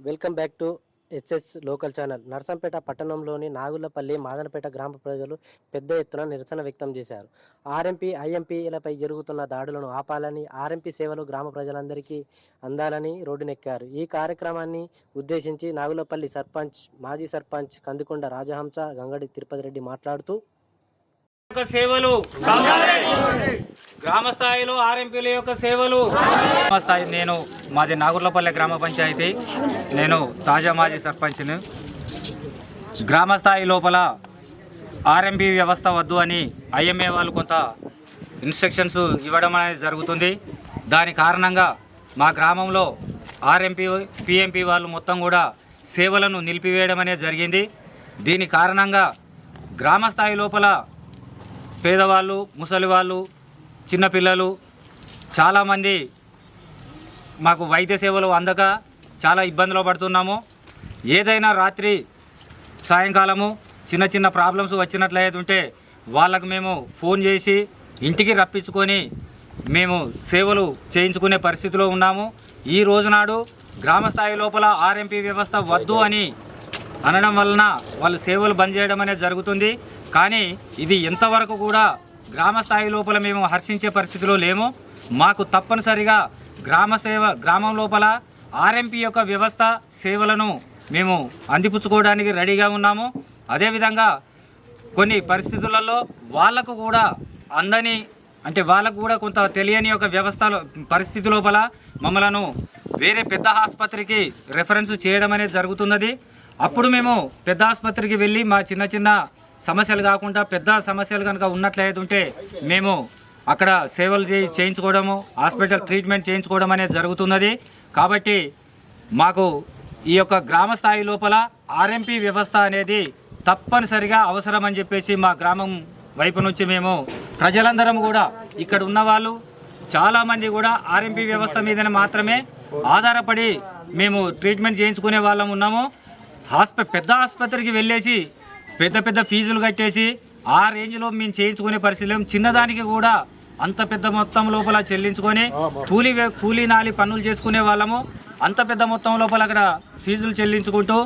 Welcome back to HS local channel. Narsampet పట్టణంలోని నాగులపల్లి మాదనపేట గ్రామ ప్రజలు పెద్ద ఎత్తున నిరసన వ్యక్తం చేశారు. ఆర్ఎంపీ ఐఎంపీలపై జరుగుతున్న దాడులను ఆపాలని ఆర్ఎంపీ సేవలు గ్రామ ప్రజలందరికీ అందాలని రోడ్డునెక్కారు. ఈ కార్యక్రమాన్ని ఉద్దేశించి నాగులపల్లి సర్పంచ్ మాజీ సర్పంచ్ కందికొండ రాజహంస గంగడి తిరుపతి రెడ్డి మాట్లాడుతూ యొక్క సేవలు. గ్రామ స్థాయిలో ఆర్ఎంపీల యొక్క సేవలు. గ్రామ స్థాయి నేను మాది నాగుర్లపల్లె గ్రామ పంచాయతీ. నేను తాజా మాజీ సర్పంచ్ని. గ్రామ స్థాయి లోపల ఆర్ఎంపీ వ్యవస్థ వద్దు అని ఐఎంఏ వాళ్ళు కొంత ఇన్స్ట్రక్షన్స్ ఇవ్వడం అనేది జరుగుతుంది. దాని కారణంగా మా గ్రామంలో ఆర్ఎంపీ పిఎంపీ వాళ్ళు మొత్తం కూడా సేవలను నిలిపివేయడం అనేది జరిగింది. దీని కారణంగా గ్రామ స్థాయి లోపల పేదవాళ్ళు ముసలి వాళ్ళు చిన్నపిల్లలు చాలామంది మాకు వైద్య సేవలు అందక చాలా ఇబ్బందులు పడుతున్నాము. ఏదైనా రాత్రి సాయంకాలము చిన్న చిన్న ప్రాబ్లమ్స్ వచ్చినట్లయితే ఉంటే వాళ్ళకు మేము ఫోన్ చేసి ఇంటికి రప్పించుకొని మేము సేవలు చేయించుకునే పరిస్థితిలో ఉన్నాము. ఈ రోజునాడు గ్రామస్థాయి లోపల ఆర్ఎంపీ వ్యవస్థ వద్దు అని అనడం వలన వాళ్ళు సేవలు బంద్ చేయడం అనేది జరుగుతుంది. కానీ ఇది ఎంతవరకు కూడా గ్రామ స్థాయి లోపల మేము హర్షించే పరిస్థితిలో లేము. మాకు తప్పనిసరిగా గ్రామ సేవ గ్రామం లోపల ఆర్ఎంపీ యొక్క వ్యవస్థ సేవలను మేము అందిపుచ్చుకోవడానికి రెడీగా ఉన్నాము. అదేవిధంగా కొన్ని పరిస్థితులలో వాళ్ళకు కూడా అందని అంటే వాళ్ళకు కూడా కొంత తెలియని ఒక వ్యవస్థలో పరిస్థితి లోపల మమ్మలను వేరే పెద్ద ఆసుపత్రికి రెఫరెన్స్ చేయడం అనేది జరుగుతున్నది. అప్పుడు మేము పెద్ద ఆసుపత్రికి వెళ్ళి మా చిన్న చిన్న సమస్యలు కాకుండా పెద్ద సమస్యలు కనుక ఉన్నట్లయితే ఉంటే మేము అక్కడ సేవలు చేయించుకోవడము హాస్పిటల్ ట్రీట్మెంట్ చేయించుకోవడం అనేది జరుగుతున్నది. కాబట్టి మాకు ఈ యొక్క గ్రామ స్థాయి లోపల ఆర్ఎంపీ వ్యవస్థ అనేది తప్పనిసరిగా అవసరం అని చెప్పేసి మా గ్రామం వైపు నుంచి మేము ప్రజలందరం కూడా ఇక్కడ ఉన్న వాళ్ళు చాలామంది కూడా ఆర్ఎంపీ వ్యవస్థ మీదనే మాత్రమే ఆధారపడి మేము ట్రీట్మెంట్ చేయించుకునే వాళ్ళం ఉన్నాము. హాస్ప పెద్ద ఆసుపత్రికి వెళ్ళేసి పెద్ద పెద్ద ఫీజులు కట్టేసి ఆ రేంజ్లో మేము చేయించుకునే పరిస్థితి లేము చిన్నదానికి కూడా అంత పెద్ద మొత్తం లోపల చెల్లించుకొని కూలీ కూలీ నాలి పనులు చేసుకునే వాళ్ళము. అంత పెద్ద మొత్తం లోపల అక్కడ ఫీజులు చెల్లించుకుంటూ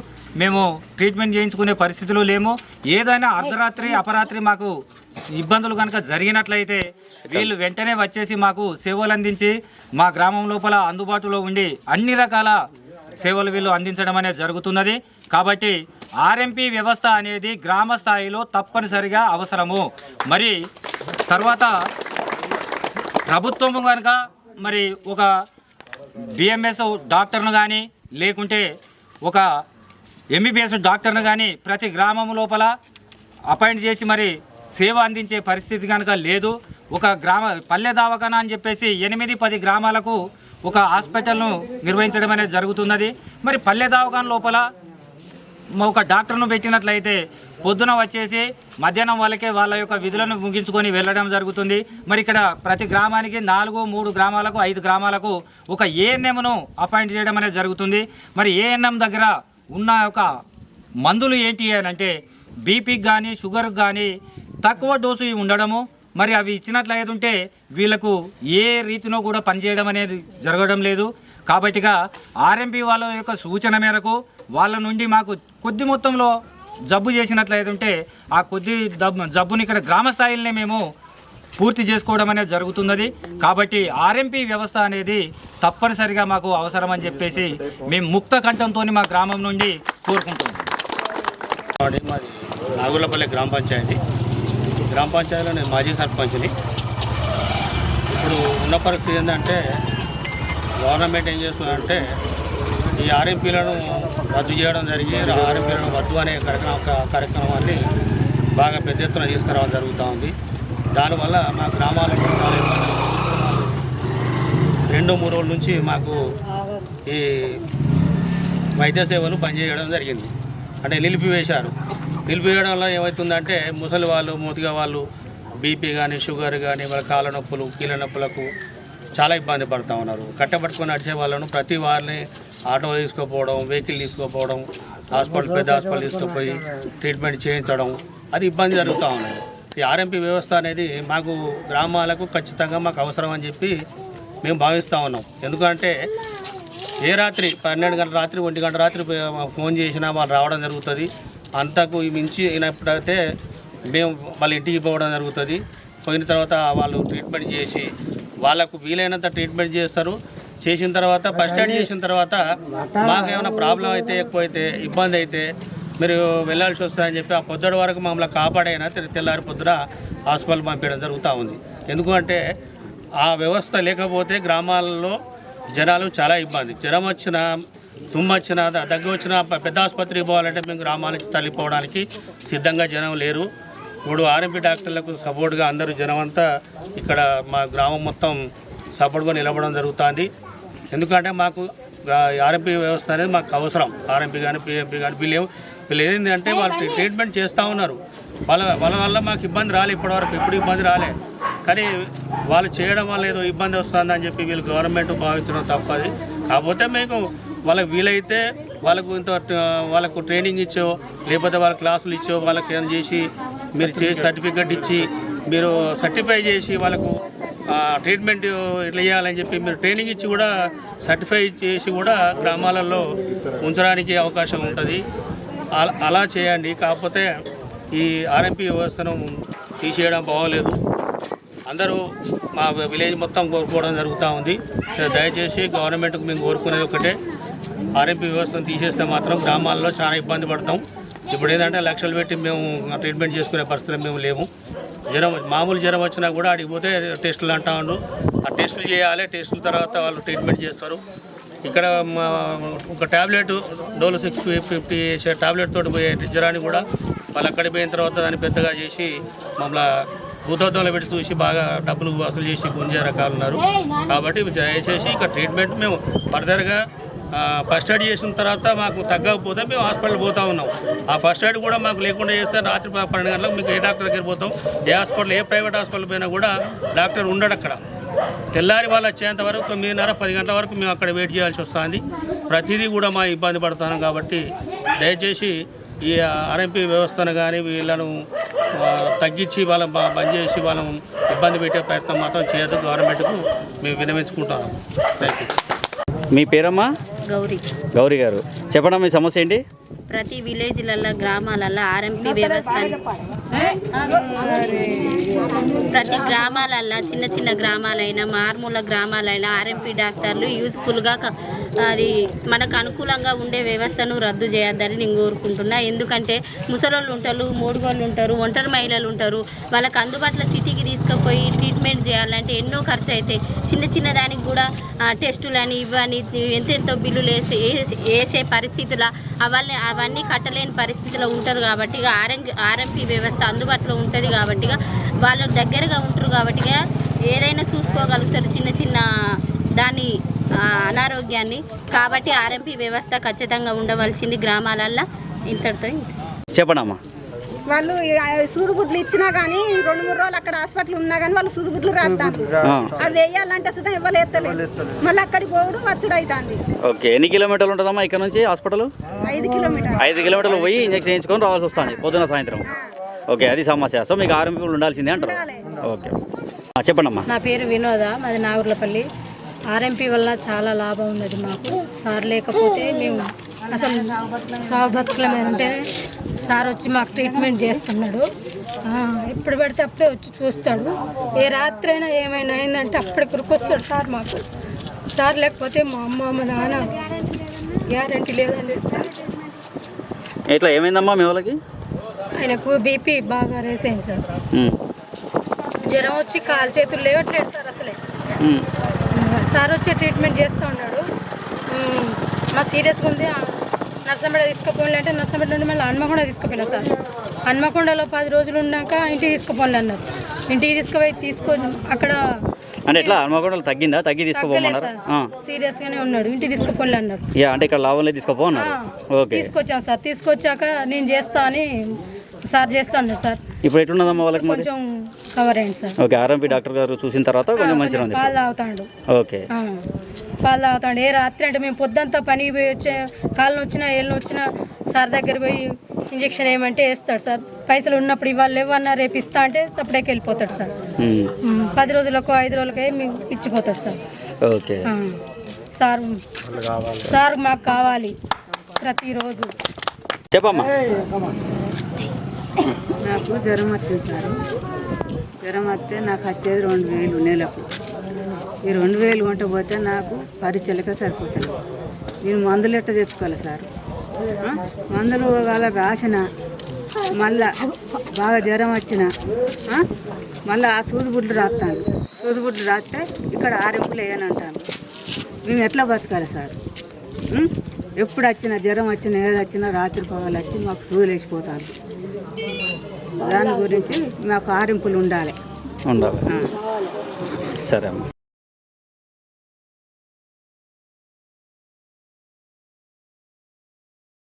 మేము ట్రీట్మెంట్ చేయించుకునే పరిస్థితిలో లేము. ఏదైనా అర్ధరాత్రి అపరాత్రి మాకు ఇబ్బందులు కనుక జరిగినట్లయితే వీళ్ళు వెంటనే వచ్చేసి మాకు సేవలు అందించి మా గ్రామం లోపల అందుబాటులో ఉండి అన్ని రకాల సేవలు వీళ్ళు అందించడం అనేది జరుగుతున్నది. కాబట్టి ఆర్ఎంపీ వ్యవస్థ అనేది గ్రామ స్థాయిలో తప్పనిసరిగా అవసరము. మరి తర్వాత ప్రభుత్వము కనుక మరి ఒక బిఎంఎస్ డాక్టర్ను కానీ లేకుంటే ఒక ఎంబీబీఎస్ డాక్టర్ను కానీ ప్రతి గ్రామం లోపల అపాయింట్ చేసి మరి సేవ అందించే పరిస్థితి కనుక లేదు. ఒక గ్రామ పల్లె దవాఖానా అని చెప్పేసి ఎనిమిది పది గ్రామాలకు ఒక హాస్పిటల్ను నిర్వహించడం అనేది జరుగుతున్నది. మరి పల్లె దవాఖాన లోపల ఒక డాక్టర్ను పెట్టినట్లయితే పొద్దున వచ్చేసి మధ్యాహ్నం వాళ్ళకే వాళ్ళ యొక్క విధులను ముగించుకొని వెళ్ళడం జరుగుతుంది. మరి ఇక్కడ ప్రతి గ్రామానికి నాలుగు మూడు గ్రామాలకు ఐదు గ్రామాలకు ఒక ఏఎన్ఎంను అపాయింట్ చేయడం అనేది జరుగుతుంది. మరి ఏఎన్ఎం దగ్గర ఉన్న ఒక మందులు ఏంటి అని అంటే బీపీకి కానీ షుగర్కి కానీ తక్కువ డోసు ఉండడము. మరి అవి ఇచ్చినట్లయితుంటే వీళ్ళకు ఏ రీతిలో కూడా పనిచేయడం అనేది జరగడం లేదు. కాబట్టిగా ఆర్ఎంపీ వాళ్ళ యొక్క సూచన మేరకు వాళ్ళ నుండి మాకు కొద్ది మొత్తంలో జబ్బు చేసినట్లయితే ఉంటే ఆ కొద్ది జబ్బుని ఇక్కడ గ్రామ స్థాయిలోనే మేము పూర్తి చేసుకోవడం అనేది జరుగుతున్నది. కాబట్టి ఆర్ఎంపీ వ్యవస్థ అనేది తప్పనిసరిగా మాకు అవసరం అని చెప్పేసి మేము ముక్త కంఠంతో మా గ్రామం నుండి కోరుకుంటున్నాం. మాది నాగులపల్లి గ్రామ పంచాయతీ. గ్రామ పంచాయతీలో నేను మాజీ సర్పంచ్ని. ఇప్పుడు ఉన్న పరిస్థితి ఏంటంటే గవర్నమెంట్ ఏం చేస్తుందంటే ఈ ఆర్ఎంపీలను రద్దు చేయడం జరిగి ఆర్ఎంపీలను వద్దు అనే కార్యక్రమాన్ని బాగా పెద్ద ఎత్తున తీసుకురావడం జరుగుతూ ఉంది దానివల్ల మా గ్రామాలకు చాలా ఇబ్బందులు రెండు మూడు రోజుల నుంచి మాకు ఈ వైద్య సేవలు పనిచేయడం జరిగింది. అంటే నిలిపివేశారు. నిలిపివేయడం వల్ల ఏమవుతుందంటే ముసలి వాళ్ళు మూతిగా వాళ్ళు బీపీ కానీ షుగర్ కానీ వాళ్ళ కాళ్ళ నొప్పులు కీళ్ళ నొప్పులకు చాలా ఇబ్బంది పడుతూ ఉన్నారు. కట్టబట్టుకొని నడిచే వాళ్ళను ప్రతి వారిని ఆటో తీసుకుపోవడం వెహికల్ తీసుకుపోవడం హాస్పిటల్ పెద్ద హాస్పిటల్ తీసుకుపోయి ట్రీట్మెంట్ చేయించడం అది ఇబ్బంది జరుగుతూ ఉన్నది. ఈ ఆర్ఎంపీ వ్యవస్థ అనేది మాకు గ్రామాలకు ఖచ్చితంగా మాకు అవసరం అని చెప్పి మేము భావిస్తూ ఉన్నాం. ఎందుకంటే ఏ రాత్రి పన్నెండు గంటల రాత్రి ఒంటి గంట రాత్రి ఫోన్ చేసినా వాళ్ళు రావడం జరుగుతుంది. అంతకు మించి అయినప్పుడైతే మేము వాళ్ళ ఇంటికి పోవడం జరుగుతుంది. పోయిన తర్వాత వాళ్ళు ట్రీట్మెంట్ చేసి వాళ్ళకు వీలైనంత ట్రీట్మెంట్ చేస్తారు. చేసిన తర్వాత ఫస్ట్ ఎయిడ్ చేసిన తర్వాత మాకు ఏమైనా ప్రాబ్లం అయితే ఎక్కువైతే ఇబ్బంది అయితే మీరు వెళ్ళాల్సి వస్తుందని చెప్పి ఆ పొద్దుటి వరకు మమ్మల్ని కాపాడైనా తెల్లారి పొద్దున హాస్పిటల్ పంపించడం జరుగుతూ ఉంది. ఎందుకంటే ఆ వ్యవస్థ లేకపోతే గ్రామాలలో జనాలు చాలా ఇబ్బంది. జ్వరం వచ్చినా తుమ్ము వచ్చినా దగ్గు వచ్చినా పెద్ద ఆసుపత్రికి పోవాలంటే మేము గ్రామాల నుంచి తల్లిపోవడానికి సిద్ధంగా జనం లేరు. ఇప్పుడు ఆర్ఎంపీ డాక్టర్లకు సపోర్ట్గా అందరూ జనం అంతా ఇక్కడ మా గ్రామం మొత్తం సపోర్ట్గా నిలబడడం జరుగుతుంది. ఎందుకంటే మాకు ఆర్ఎంపీ వ్యవస్థ అనేది మాకు అవసరం. ఆర్ఎంపీ కానీ పిఎంపీ కానీ వీళ్ళు ఏం- వీళ్ళు ఏంటి అంటే వాళ్ళు ట్రీ- ట్రీట్మెంట్ చేస్తూ ఉన్నారు. వాళ్ళ వాళ్ళ వల్ల మాకు ఇబ్బంది రాలే ఇప్పటివరకు ఎప్పుడు ఇబ్బంది రాలే. కానీ వాళ్ళు చేయడం వల్ల ఏదో ఇబ్బంది వస్తుందని చెప్పి వీళ్ళు గవర్నమెంట్ భావించడం తప్పది. కాకపోతే మీకు వాళ్ళకి వీలైతే వాళ్ళకు ఇంత వాళ్ళకు ట్రైనింగ్ ఇచ్చో లేకపోతే వాళ్ళ క్లాసులు ఇచ్చో వాళ్ళకి ఏమైనా చేసి మీరు చేసి సర్టిఫికెట్ ఇచ్చి మీరు సర్టిఫై చేసి వాళ్ళకు ట్రీట్మెంట్ ఇట్లా చేయాలని చెప్పి మీరు ట్రైనింగ్ ఇచ్చి కూడా సర్టిఫై చేసి కూడా గ్రామాలలో ఉంచడానికి అవకాశం ఉంటుంది. అలా- అలా చేయండి. కాకపోతే ఈ ఆర్ఎంపీ వ్యవస్థను తీసేయడం బాగోలేదు. అందరూ మా విలేజ్ మొత్తం కోరుకోవడం జరుగుతూ ఉంది. దయచేసి గవర్నమెంట్కి మేము కోరుకునేది ఒకటే. ఆర్ఎంపీ వ్యవస్థను తీసేస్తే మాత్రం గ్రామాల్లో చాలా ఇబ్బంది పడతాం. ఇప్పుడు ఏంటంటే లక్షలు పెట్టి మేము ట్రీట్మెంట్ చేసుకునే పరిస్థితులు మేము లేము. జ్వరం మామూలు జ్వరం వచ్చినా కూడా అడిగి పోతే టెస్టులు అంటా ఉండు ఆ టెస్టులు చేయాలి టెస్టుల తర్వాత వాళ్ళు ట్రీట్మెంట్ చేస్తారు. ఇక్కడ మా ఒక ట్యాబ్లెట్ డోలో సిక్స్ ఫిఫ్టీ వేసే ట్యాబ్లెట్ తోటి పోయే జ్వరాన్ని కూడా వాళ్ళు అక్కడికి పోయిన తర్వాత దాన్ని పెద్దగా చేసి మమ్మల్ని భూతత్వంలో పెట్టి చూసి బాగా డబ్బులు వసూలు చేసి గుంజే రకాలు ఉన్నారు. కాబట్టి దయచేసి ఇక ట్రీట్మెంట్ మేము ఫర్దర్గా ఫస్ట్ ఎయిడ్ చేసిన తర్వాత మాకు తగ్గకపోతే మేము హాస్పిటల్ పోతా ఉన్నాం. ఆ ఫస్ట్ ఎయిడ్ కూడా మాకు లేకుండా చేస్తే రాత్రి పన్నెండు గంటలకు మీకు ఏ డాక్టర్ దగ్గర పోతాం. ఏ హాస్పిటల్ ఏ ప్రైవేట్ హాస్పిటల్ పోయినా కూడా డాక్టర్ ఉండడు అక్కడ. తెల్లారి వాళ్ళు వచ్చేంత వరకు తొమ్మిదిన్నర పది గంటల వరకు మేము అక్కడ వెయిట్ చేయాల్సి వస్తుంది. ప్రతిదీ కూడా మా ఇబ్బంది పడుతున్నాం కాబట్టి దయచేసి ఈ ఆర్ఎంపీ వ్యవస్థను కానీ వీళ్ళను తగ్గించి వాళ్ళ బంద్ చేసి వాళ్ళం ఇబ్బంది పెట్టే ప్రయత్నం మాత్రం చేయదు గవర్నమెంట్కు మేము వినమించుకుంటాము థ్యాంక్ యూ మీ పేరమ్మా? గౌరీ. గౌరీ గారు చెప్పండి మీ సమస్య ఏంటి? ప్రతి విలేజ్లలో గ్రామాలలో ఆర్ఎంపీ వ్యవస్థ ప్రతి గ్రామాలల్లో చిన్న చిన్న గ్రామాలైనా మారుమూల గ్రామాలైనా ఆర్ఎంపీ డాక్టర్లు యూజ్ఫుల్గా అది మనకు అనుకూలంగా ఉండే వ్యవస్థను రద్దు చేయొద్దని నేను కోరుకుంటున్నా. ఎందుకంటే ముసలోళ్ళు ఉంటారు మూడుగోళ్ళు ఉంటారు ఒంటరి మహిళలు ఉంటారు. వాళ్ళకి అందుబాటులో సిటీకి తీసుకుపోయి ట్రీట్మెంట్ చేయాలంటే ఎన్నో ఖర్చు అవుతాయి చిన్న చిన్న దానికి కూడా టెస్టులని ఇవ్వని ఎంతెంతో బిల్లులు వేసి వేసే పరిస్థితుల అవన్నీ అవన్నీ కట్టలేని పరిస్థితిలో ఉంటారు కాబట్టి ఆర్ఎం ఆర్ఎంపీ వ్యవస్థ అందుబాటులో ఉంటుంది కాబట్టి వాళ్ళు వాళ్ళ దగ్గరగా ఉంటారు కాబట్టి ఏదైనా చూసుకోగలుగుతారు చిన్న చిన్న దాని అనారోగ్యాన్ని. కాబట్టి ఆర్ఎంపీ వ్యవస్థ ఖచ్చితంగా ఉండవలసింది గ్రామాలల్లో. ఇంతటితో ఇంత. చెప్పండి అమ్మా వాళ్ళు సూదుగుడ్లు ఇచ్చినా కానీ రెండు మూడు రోజులు అక్కడ హాస్పిటల్ ఉన్నా కానీ వాళ్ళు సూదుగుడ్లు రాస్తారు ఆ, అవి వేయాలంటే సుధా ఇవ్వలేస్తలేదు మళ్ళీ అక్కడికి పోవడు వచ్చుడు అవుతుంది ఓకే ఎన్ని కిలోమీటర్లు ఉంటుందమ్మా ఇక్కడ నుంచి హాస్పిటల్? ఐదు కిలోమీటర్ ఐదు కిలోమీటర్లు పోయి ఇంజక్షన్ చేయించుకొని రావాల్సి వస్తుంది పొద్దున సాయంత్రం. ఓకే అది సమస్య. సో మీకు ఆరోగ్యం ఉండాల్సిందే అంటారు. ఓకే. ఆ, చెప్పండి అమ్మా నా పేరు వినోద మాది నాగుర్లపల్లి. ఆర్ఎంపీ వల్ల చాలా లాభం ఉన్నది మాకు. సార్ లేకపోతే మేము అసలు సావభక్తులం ఉంటేనే సార్ వచ్చి మాకు ట్రీట్మెంట్ చేస్తున్నాడు. ఎప్పుడు పడితే అప్పుడే వచ్చి చూస్తాడు. ఏ రాత్రి అయినా ఏమైనా అయిందంటే అప్పుడే కురుకొస్తాడు సార్ మాకు. సార్ లేకపోతే మా అమ్మ మా నాన్న గ్యారంటీ లేదని చెప్తారు. ఇట్లా ఏమైందమ్మా మీ వాళ్ళకి? ఆయనకు బీపీ బాగా రేస్ అయింది సార్. జ్వరం వచ్చి కాలు చేతులు లేవట్లేదు సార్ అసలే. సార్ వచ్చి ట్రీట్మెంట్ చేస్తూ ఉన్నాడు. మా సీరియస్గా ఉంది. నర్సంపేట తీసుకుపోలే అంటే నర్సంపేట నుండి మళ్ళీ హన్మకొండ తీసుకుపోయినా సార్. హన్మకొండలో పది రోజులు ఉన్నాక ఇంటికి తీసుకుపోలే అన్నారు. ఇంటికి తీసుకుపోయి తీసుకో అక్కడ అంటే ఎట్లా? హనుమకొండలు తగ్గిందా? తగ్గి తీసుకోపోమన్నారా? సార్. సీరియస్గానే ఉన్నాడు. ఇంటికి తీసుకుపోలే అన్నారు. అంటే ఇక్కడ లాభంలో తీసుకోపోన్నారు ఆ, ఓకే. తీసుకొచ్చాం సార్. తీసుకొచ్చాక నేను చేస్తా అని సార్ చేస్తా అన్నారు సార్. ఇప్పుడు ఎట్లున్నదమ్మా వాళ్ళకి మరి? కొంచెం కవర్ అయ్యింది సార్. ఓకే ఆర్ఎంపీ డాక్టర్ గారు చూసిన తర్వాత కొంచెం మంచిగా ఉంది పాలు తాగుతాడు. ఓకే. ఆ, పాలు తాగుతాడు. ఏ రాత్రి అంటే మేము పొద్దంతా పనికి పోయి వచ్చే కాళ్ళు వచ్చినా ఏళ్ళు వచ్చినా సార్ దగ్గర పోయి ఇంజక్షన్ ఏమంటే వేస్తాడు సార్. పైసలు ఉన్నప్పుడు ఇవాళ లేవన్నా రేపు ఇస్తా అంటే సపరేట్కి వెళ్ళిపోతాడు సార్. ఉమ్, ఉమ్, పది రోజులకు ఐదు రోజులకే మేము ఇచ్చిపోతాడు సార్. ఓకే. ఆ, సార్ సార్ మాకు కావాలి ప్రతిరోజు. చెప్పమ్మా. నాకు జ్వరం వచ్చింది సార్. జ్వరం వస్తే నాకు వచ్చేది రెండు వేలు నెలకు. ఈ రెండు వేలు కొంట పోతే నాకు పరీక్షలకే సరిపోతుంది నేను మందులు ఎట్ట తెచ్చుకోవాలి సార్? మందులు వాళ్ళ రాసిన మళ్ళా బాగా జ్వరం వచ్చిన మళ్ళీ ఆ సూది బుడ్లు రాస్తాను సూది బుడ్లు రాస్తే ఇక్కడ ఆరింపులు వేయనంటాను మేము ఎట్లా బతకాలి సార్? ఎప్పుడు వచ్చినా జ్వరం వచ్చినా ఏది వచ్చినా రాత్రి పగలు వచ్చి మాకు సూదులు వేసిపోతారు దాని గురించి మాకు ఆరింపులు ఉండాలి. ఉండాలి. సరే అమ్మా.